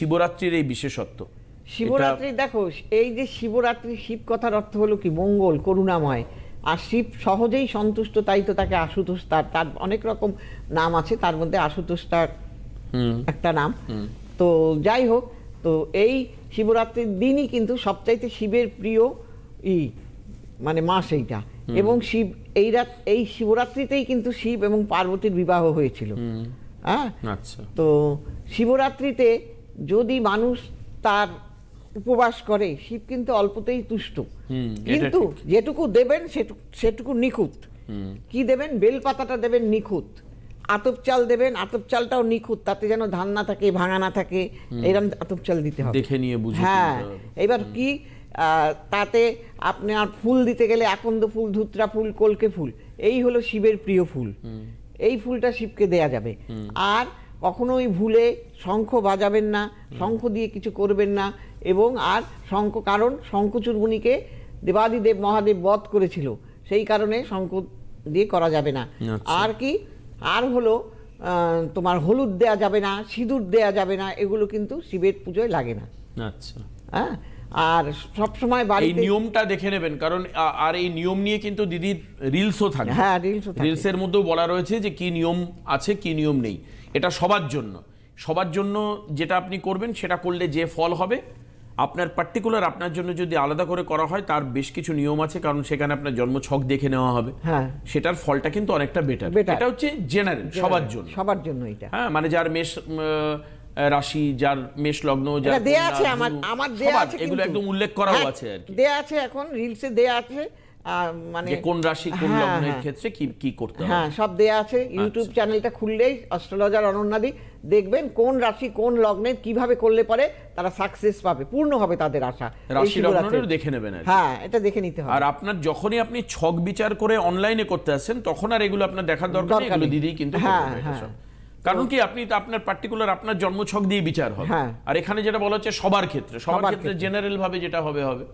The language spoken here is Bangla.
শিবরাত্রির এই বিশেষত্ব। শিবরাত্রি দেখো এই যে শিবরাত্রি শিব কথার অর্থ হলো কি? মঙ্গল করুণাময়। আর শিব সহজেই সন্তুষ্ট তাই তো তাকে আশুতোষ তার তার অনেক রকম নাম আছে তার মধ্যে আশুতোষ তার একটা নাম। তো যাই হোক তো এই শিবরাত্রির দিনই কিন্তু সবচাইতে শিবের প্রিয় ই মানে মাস এইটা। এবং শিব এই রাত এই শিবরাত্রিতেই কিন্তু শিব এবং পার্বতীর বিবাহ হয়েছিল। হ্যাঁ? আচ্ছা। তো শিবরাত্রিতে যদি মানুষ তার উপবাস করে শিব কিন্তু অল্পতেই তুষ্ট। কিন্তু যেটুকু দেবেন সেটুকু নিখুঁত। কি দেবেন? বেলপাতাটা দেবেন নিখুঁত। আতপ চাল দেবেন আতপ চালটাও নিখুঁত তাতে যেন ধান না থাকে ভাঙা না থাকে এরকম আতপ চাল দিতে হবে। দেখে নিয়ে বুঝে হ্যাঁ। এবার কি? আহ, তাতে আপনার ফুল দিতে গেলে আকন্দ ফুল ধুত্রা ফুল কলকে ফুল এই হলো শিবের প্রিয় ফুল। এই ফুলটা শিবকে দেয়া যাবে। আর কখনোই ভুলে শঙ্খ বাজাবেন না শঙ্খ দিয়ে কিছু করবেন না এবং আর শঙ্খ কারণ শঙ্খচূর্মণিকে দেবাদিদেব মহাদেব বধ করেছিল সেই কারণে শঙ্খ দিয়ে করা যাবে না। আচ্ছা। আর কি আর হলো তোমার হলুদ দেয়া যাবে না সিঁদুর দেয়া যাবে না এগুলো কিন্তু শিবের পুজোয় লাগে না। আচ্ছা। হ্যাঁ? আর সব সময় এই নিয়মটা দেখে নেবেন কারণ আর এই নিয়ম নিয়ে কিন্তু দিদির রিলসও থাকে। হ্যাঁ রিলসও থাকে। রিলসের মধ্যেও বলা রয়েছে যে কি নিয়ম আছে কি নিয়ম নেই। এটা সবার জন্য। সবার জন্য যেটা আপনি করবেন সেটা করলে যে ফল হবে আপনার পার্টিকুলার আপনার জন্য যদি আলাদা করে করা হয় তার বেশ কিছু নিয়ম আছে কারণ সেখানে আপনার জন্ম ছক দেখে নেওয়া হবে। হ্যাঁ। সেটার ফলটা কিন্তু অনেকটা বেটার। এটা হচ্ছে জেনারেল সবার জন্য। সবার জন্য এটা। হ্যাঁ মানে যার মেষ রাশি যার মেষ লগ্ন যার দেয়া আছে আমার আমার দেয়া আছে এগুলো একদম উল্লেখ করাও হ্যাঁ, আছে আর কি। দেয়া আছে এখন রিলসে দেয়া আছে মানে কোন রাশি কোন হ্যাঁ, লগ্নের হ্যাঁ। ক্ষেত্রে কি কি করতে হবে। হ্যাঁ সব দেয়া আছে ইউটিউব চ্যানেলটা খুললেই অস্ট্রোলজার অনন্যাদি দেখবেন কোন রাশি কোন লগ্নে কীভাবে করলে পরে তারা সাকসেস পাবে পূর্ণ হবে তাদের আশা। রাশি। লগ্নেরও দেখে নেবেন আর হ্যাঁ এটা দেখে নিতে হবে। আর আপনার যখনই আপনি ছক বিচার করে অনলাইনে করতে আসছেন তখন আর এগুলো আপনার দেখার দরকার নেই এগুলো দিদি কিন্তু হ্যাঁ, হ্যাঁ। কারণ কি আপনি তো আপনার পার্টিকুলার আপনার জন্মছক দিয়ে বিচার হবে হ্যাঁ। আর এখানে যেটা বলা হচ্ছে সবার ক্ষেত্রে সবার ক্ষেত্রে। জেনারেল ভাবে যেটা হবে হবে